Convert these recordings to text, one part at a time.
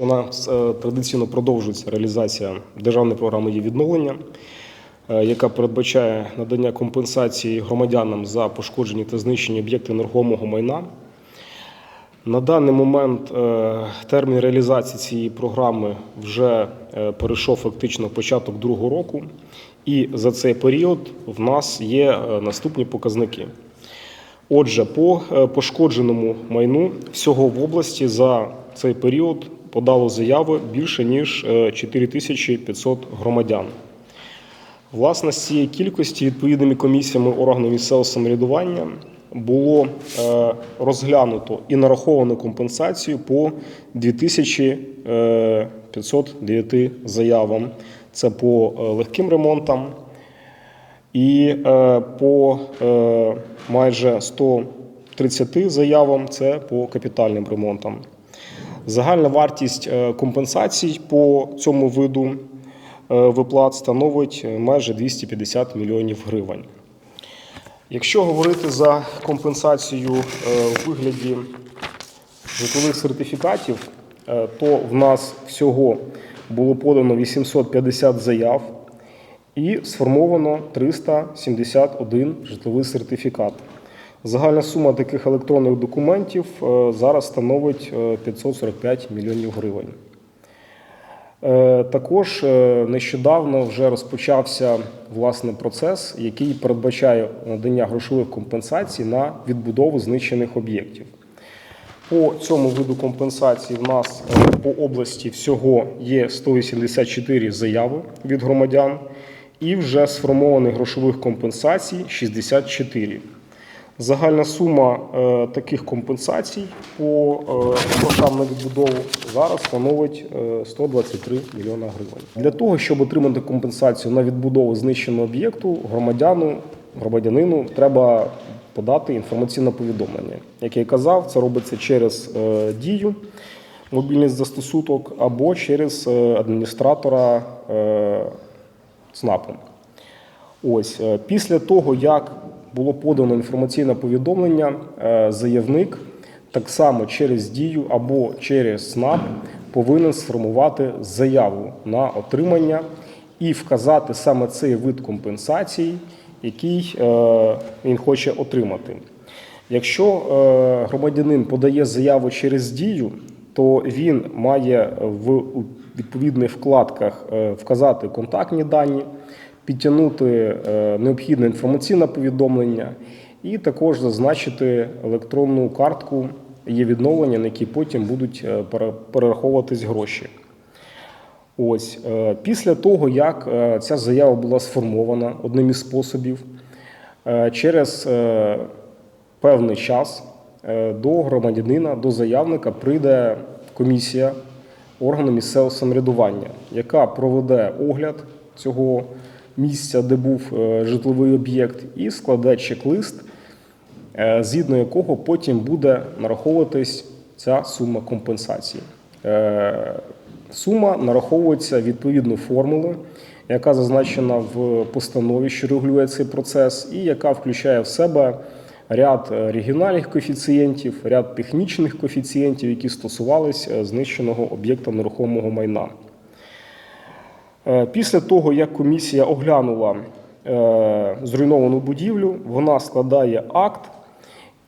У нас е, традиційно продовжується реалізація державної програми є відновлення, е, яка передбачає надання компенсації громадянам за пошкоджені та знищені об'єкти нерухомого майна. На даний момент е, термін реалізації цієї програми вже перейшов фактично початок другого року, і за цей період в нас є наступні показники. Отже, по пошкодженому майну всього в області за цей період подало заяви більше ніж е, 4500 громадян. Власне, з цієї кількості відповідними комісіями органів місцевого самоврядування було е, розглянуто і нараховано компенсацію по 2509 заявам. Це по е, легким ремонтам, і е, по е, майже 130 заявам це по капітальним ремонтам. Загальна вартість е, компенсацій по цьому виду е, виплат становить майже 250 мільйонів гривень. Якщо говорити за компенсацію е, у вигляді житлових сертифікатів, е, то в нас всього було подано 850 заяв і сформовано 371 житловий сертифікат. Загальна сума таких електронних документів е, зараз становить е, 545 мільйонів гривень. Е, Також е, нещодавно вже розпочався власне процес, який передбачає надання грошових компенсацій на відбудову знищених об'єктів. По цьому виду компенсації в нас е, по області всього є 184 заяви від громадян і вже сформованих грошових компенсацій 64. Загальна сума е, таких компенсацій по е, грошам на відбудову зараз становить е, 123 мільйона гривень. Для того, щоб отримати компенсацію на відбудову знищеного об'єкту, громадяну, громадянину треба подати інформаційне повідомлення. Як я казав, це робиться через е, дію мобільний застосунок або через е, адміністратора е, ЦНАПу. Ось е, після того, як було подано інформаційне повідомлення, е, заявник так само через дію або через СНАП повинен сформувати заяву на отримання і вказати саме цей вид компенсації, який е, він хоче отримати. Якщо громадянин подає заяву через дію, то він має в відповідних вкладках вказати контактні дані, підтягнути е, необхідне інформаційне повідомлення і також зазначити електронну картку є відновлення, на якій потім будуть е, перераховуватись гроші. Ось е, після того, як ця заява була сформована одним із способів, через певний час до громадянина, до заявника прийде комісія органу місцевого самоврядування, яка проведе огляд цього місця, де був е, житловий об'єкт, і складе чек-лист, е, згідно якого потім буде нараховуватись ця сума компенсації. Е, Сума нараховується відповідно формули, яка зазначена в постанові, що регулює цей процес, і яка включає в себе ряд регіональних коефіцієнтів, ряд технічних коефіцієнтів, які стосувалися знищеного об'єкта нерухомого майна. Е, Після того, як комісія оглянула е, зруйновану будівлю, вона складає акт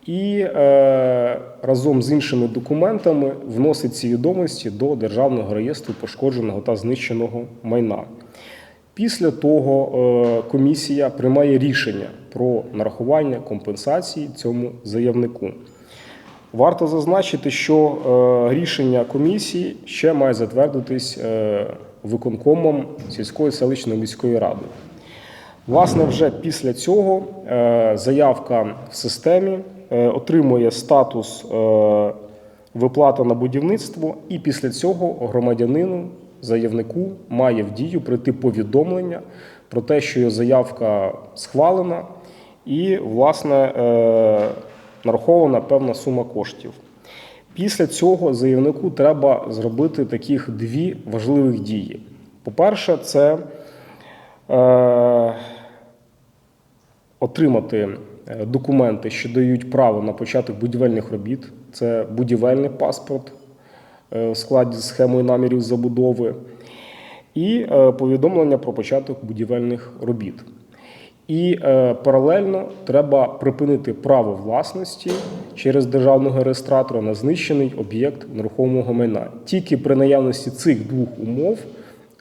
і е, разом з іншими документами вносить ці відомості до Державного реєстру пошкодженого та знищеного майна. Після того комісія приймає рішення про нарахування компенсації цьому заявнику. Варто зазначити, що рішення комісії ще має затвердитись виконкомом сільської селищної міської ради. Власне, вже після цього е, заявка в системі е, отримує статус е, виплата на будівництво, і після цього громадянину, заявнику має в дію прийти повідомлення про те, що заявка схвалена, і, власне, нарахована певна сума коштів. Після цього заявнику треба зробити таких дві важливих дії. По-перше, це е, отримати е, документи, що дають право на початок будівельних робіт. Це будівельний паспорт, е, в складі з схемою намірів забудови, і е, повідомлення про початок будівельних робіт. І е, паралельно треба припинити право власності через державного реєстратора на знищений об'єкт нерухомого майна. Тільки при наявності цих двох умов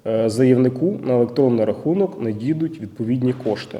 е, заявнику на електронний рахунок надійдуть відповідні кошти.